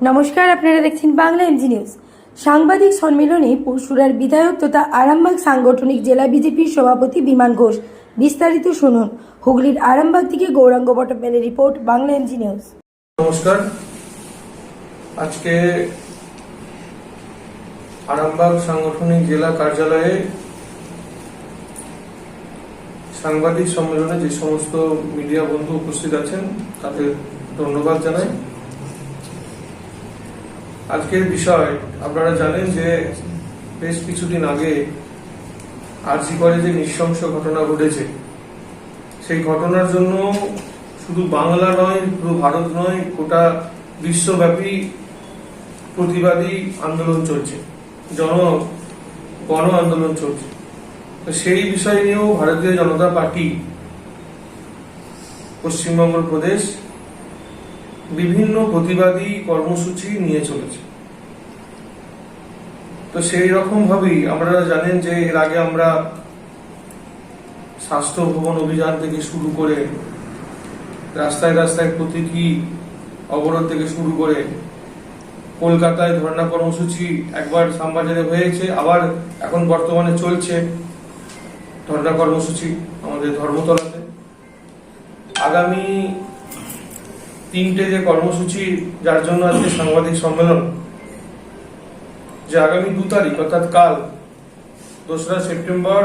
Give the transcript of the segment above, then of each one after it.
নমস্কার, আপনারা দেখছেন বাংলা এমজি নিউজ সাংবাদিক সম্মেলনে পরশুরার বিধায়ক তথা আরামবাগ সাংগঠনিক জেলা বিজেপির সভাপতি বিমান ঘোষ। বিস্তারিত শুনুন। হুগলির আরামবাগ থেকে Gouranga বটপেলের report, Bangla M G news নমস্কার। আজকে আরামবাগ সাংগঠনিক জেলা কার্যালয়ে সাংবাদিক সম্মেলনে যে সমস্ত মিডিয়া বন্ধু উপস্থিত আছেন, তাদের ধন্যবাদ জানাই। আজকের বিষয়, আপনারা জানেন যে বেশ কিছুদিন আগে আরজি যে নৃশংস ঘটনা ঘটেছে। সেই ঘটনার জন্য শুধু বাংলা নয়, পুরো ভারত নয়, গোটা বিশ্বব্যাপী প্রতিবাদী আন্দোলন চলছে, জন গণ আন্দোলন চলছে। সেই বিষয় নিয়েও ভারতীয় জনতা পার্টি পশ্চিমবঙ্গ প্রদেশ বিভিন্ন প্রতিবাদী কর্মসূচি নিয়ে চলেছে। তো সেই রকম ভাবেই আপনারা জানেন যে এর আগে আমরা স্বাস্থ্য ভবন অভিযান থেকে শুরু করে রাস্তায় রাস্তায় প্রতীকী অবরোধ থেকে শুরু করে কলকাতায় ধর্ণা কর্মসূচি একবার শ্যামবাজারে হয়েছে, আবার এখন বর্তমানে চলছে ধর্ণা কর্মসূচি আমাদের ধর্মতলাতে। আগামী তিনটে যে কর্মসূচি, যার জন্য আজকে সাংবাদিক সম্মেলন, যে আগামী দু তারিখ, অর্থাৎ কাল, দোসরা সেপ্টেম্বর,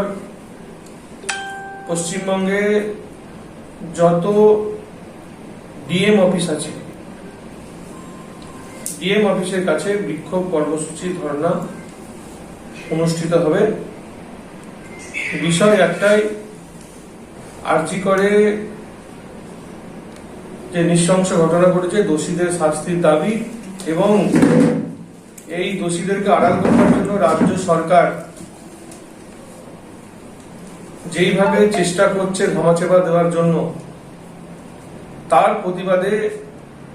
পশ্চিমবঙ্গে যত ডিএম অফিস আছে, ডিএম অফিসের কাছে বিক্ষোভ কর্মসূচি ধর্ণা অনুষ্ঠিত হবে। বিষয় একটাই, আর্জি করে যে নৃশংস ঘটনা ঘটেছে, দোষীদের শাস্তির দাবি এবং এই দোষীদেরকে আড়াল করার জন্য রাজ্য সরকার যেইভাবে চেষ্টা করছে ধামাচেপা দেওয়ার জন্য, তার প্রতিবাদে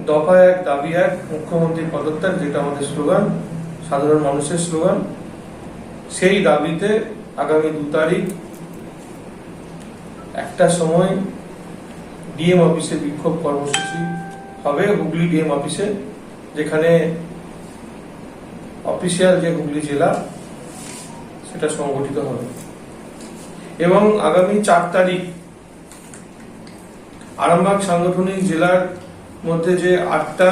দফা এক, দাবি এক, মুখ্যমন্ত্রী পদত্যাগ, যেটা আমাদের স্লোগান, সাধারণ মানুষের স্লোগান, সেই দাবিতে আগামী দু তারিখ একটা সময় ডিএম অফিসে বিক্ষোভ কর্মসূচি হবে। হুগলি ডিএম অফিসে যেখানে অফিসিয়াল যে হুগলি জেলা, সেটা সংগঠিত হবে। এবং আগামী চার তারিখ আরামবাগ সাংগঠনিক জেলার মধ্যে যে আটটা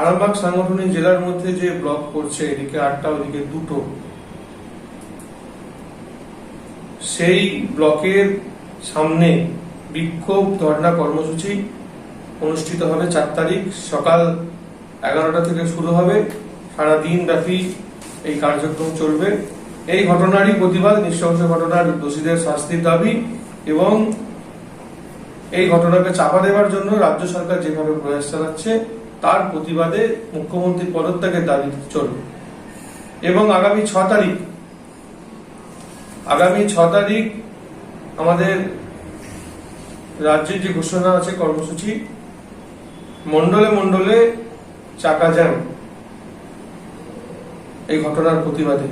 আরামবাগ সাংগঠনিক জেলার মধ্যে যে ব্লক করছে এদিকে আটটা, ওদিকে দুটো সেই ব্লকের সামনে বিক্ষোভ ধর্ণা কর্মসূচি অনুষ্ঠিত হবে চার তারিখ। সকাল এগারোটা থেকে শুরু হবে। সারা দিন ব্যাপী এই কার্যক্রম চলবে। এই ঘটনারই প্রতিবাদ নৃশংস ঘটনার দোষীদের শাস্তির দাবি এবং এই ঘটনাকে চাপা দেওয়ার জন্য রাজ্য সরকার যেভাবে প্রয়াস চালাচ্ছে, তার প্রতিবাদে মুখ্যমন্ত্রী পদত্যাগের দাবি চলবে। এবং আগামী ছ তারিখ আগামী ছ তারিখ আমাদের রাজ্যের যে ঘোষণা আছে কর্মসূচি মন্ডলে মন্ডলে চাকা জ্যাম এই ঘটনার প্রতিবাদে।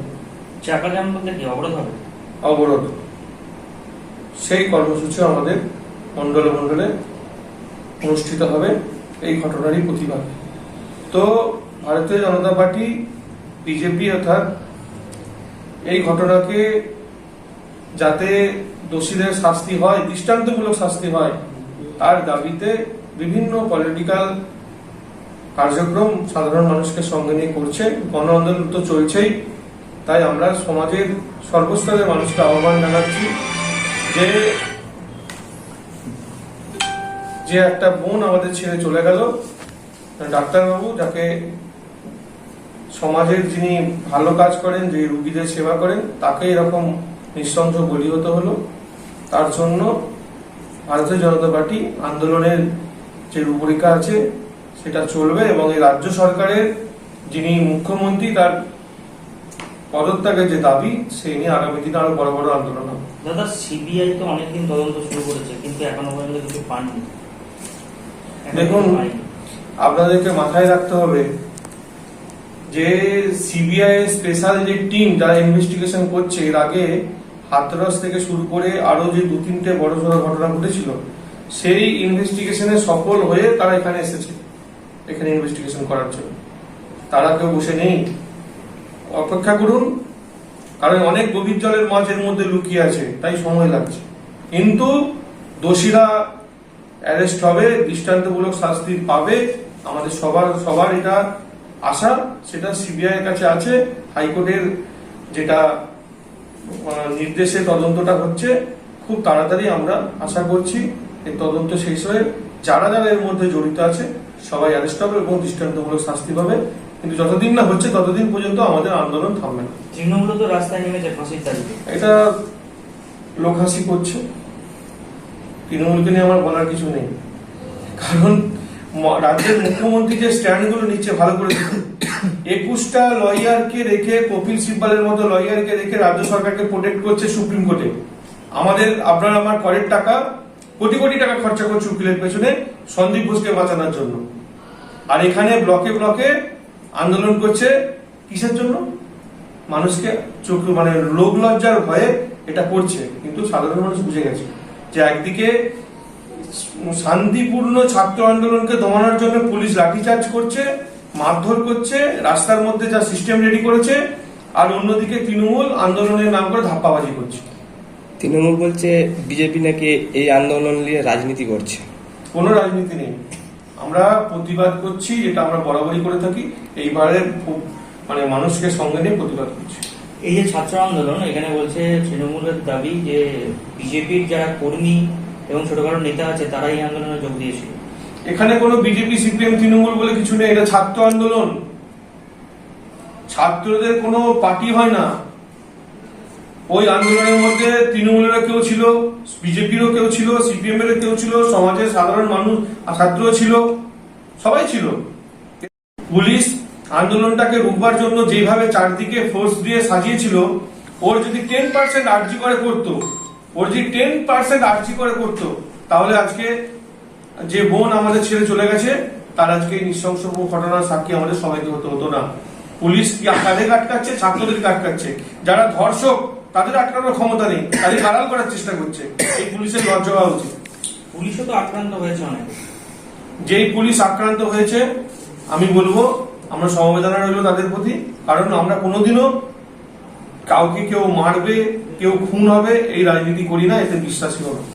চাকা জ্যাম বলতে কি? অবরোধ হবে? অবরোধ। সেই কর্মসূচি আমাদের মন্ডলে মন্ডলে অনুষ্ঠিত হবে এই ঘটনারই প্রতিবাদ। তো ভারতীয় জনতা পার্টি বিজেপি অর্থাৎ এই ঘটনাকে যাতে দোষীদের শাস্তি হয়, দৃষ্টান্তমূলক শাস্তি হয়, তার দাবিতে বিভিন্ন পলিটিক্যাল কার্যক্রম সাধারণ মানুষকে সঙ্গে নিয়ে করছে গণ আন্দোলন তো চলছেই, তাই আমরা সমাজের সর্বস্তরের মানুষকে আহ্বান জানাচ্ছি যে যে একটা বোন আমাদের ছেড়ে চলে গেল, ডাক্তারবাবু, যাকে সমাজের যিনি ভালো কাজ করেন, যে রুগীদের সেবা করেন, তাকে এরকম নৃশংস বলি হতে হলো। তার জন্য ভারতীয় জনতা পার্টি আন্দোলনের যে রূপরেখা আছে সেটা চলবে এবং এই রাজ্য সরকারের যিনি মুখ্যমন্ত্রী তার পদত্যাগের যে দাবি সেই নিয়ে আগামী দিনে আরও বড় বড় আন্দোলন হবে। দাদা সিবিআই তো অনেকদিন তদন্ত শুরু করেছে কিন্তু এখনও পর্যন্ত কিছু পাননি। দেখুন, আপনাদেরকে মাথায় রাখতে হবে যে সিবিআই স্পেশাল যে টিম যারা ইনভেস্টিগেশন করছে এর আগে হাতরস থেকে শুরু করে আরও যে দু তিনটে বড় সড়ো ঘটনা ঘটেছিল, সেই ইনভেস্টিগেশনে সফল হয়ে তারা এখানে এসেছে, এখানে ইনভেস্টিগেশন করার জন্য। তারা কেউ বসে নেই। অপেক্ষা করুন, কারণ অনেক গভীর জলের মাঝের মধ্যে লুকিয়ে আছে, তাই সময় লাগছে। কিন্তু দোষীরা অ্যারেস্ট হবে, দৃষ্টান্তমূলক শাস্তি পাবে, আমাদের সবার সবার এটা আশা, সেটা সিবিআই এর কাছে আছে, হাইকোর্টের যেটা নির্দেশে তদন্তটা হচ্ছে। খুব তাড়াতাড়ি আমরা আশা করছি এই তদন্ত শেষ হয়ে যারা যারা এর মধ্যে জড়িত আছে সবাই অ্যারেস্ট হবে এবং দৃষ্টান্তমূলক শাস্তি পাবে। কিন্তু যতদিন না হচ্ছে ততদিন পর্যন্ত আমাদের আন্দোলন থামবে না। তৃণমূল তো রাস্তায় নেমেছে ফাঁসির তারিখে। এটা লোক হাসি করছে। তৃণমূলকে নিয়ে আমার বলার কিছু নেই। কারণ রাজ্যের মুখ্যমন্ত্রী যে স্ট্যান্ডগুলো নিচ্ছে ভালো করে একুশটা লয়ারকে রেখে, কপিল সিব্বালের মতো লয়ারকে রেখে রাজ্য সরকারকে প্রোটেক্ট করছে সুপ্রিম কোর্টে। আমাদের, আপনার আমার করের টাকা, কোটি কোটি টাকা খরচা করছে উকিলের পেছনে, সন্দীপ ঘোষকে বাঁচানোর জন্য। আর এখানে ব্লকে ব্লকে আন্দোলন করছে কিসের জন্য? মানুষকে চোখ মানে লোক লজ্জার ভয়ে এটা করছে। কিন্তু সাধারণ মানুষ বুঝে গেছে যে একদিকে শান্তিপূর্ণ ছাত্র আন্দোলনকে দমানোর জন্য পুলিশ লাঠিচার্জ করছে মারধর করছে রাস্তার মধ্যে যা সিস্টেম রেডি করেছে আর অন্যদিকে তৃণমূল আন্দোলনের নাম করে ধাপ্পাবাজি করছে। তৃণমূল বলছে বিজেপি নাকি এই আন্দোলন নিয়ে রাজনীতি করছে। কোনো রাজনীতি নেই। আমরা প্রতিবাদ করছি যেটা আমরা বরাবরই করে থাকি। এইবারে খুব মানে মানুষকে সঙ্গে নিয়ে প্রতিবাদ করছি। এই যে ছাত্র আন্দোলন এখানে বলছে তৃণমূলের দাবি যে বিজেপির যারা কর্মী এবং ছোটখাটো নেতা আছে তারা এই আন্দোলনে যোগ দিয়েছিল। এখানে কোনো বিজেপি সিপিএম তৃণমূল বলে কিছু নেই, এটা ছাত্র আন্দোলন। ছাত্রদের কোনো পার্টি হয় না। ওই আন্দোলনের মধ্যে তৃণমূলেরও কেউ ছিল বিজেপিরও কেউ ছিল সিপিএম এর কেউ ছিল, সমাজের সাধারণ মানুষ ছাত্র ছিল, সবাই ছিল। পুলিশ আন্দোলনটাকে রুখবার জন্য যেভাবে চারদিকে ফোর্স দিয়ে সাজিয়েছিল, ওর যদি টেন পার্সেন্ট আর্জি করে করতো, ওর যদি টেন পার্সেন্ট আর্জি করে করতো, তাহলে আজকে যে বোন আমাদের ছেড়ে চলে গেছে তার আজকে নৃশংস ঘটনার সাক্ষী আমাদের সবাইকে হতে হতো না। পুলিশ কি কাদের আটকাচ্ছে ছাত্রদের আটকাচ্ছে যারা ধর্ষক তাদের আটকানোর ক্ষমতা নেই। তাদের আড়াল করার চেষ্টা করছে। এই পুলিশের লজ্জা হওয়া উচিত। পুলিশও তো আক্রান্ত হয়েছে অনেক। যেই পুলিশ আক্রান্ত হয়েছে আমি বলব আমরা সমবেদনা রইল তাদের প্রতি। কারণ আমরা কোনোদিনও কাউকে কেউ মারবে কেউ খুন হবে এই রাজনীতি করি না এতে বিশ্বাসী হব।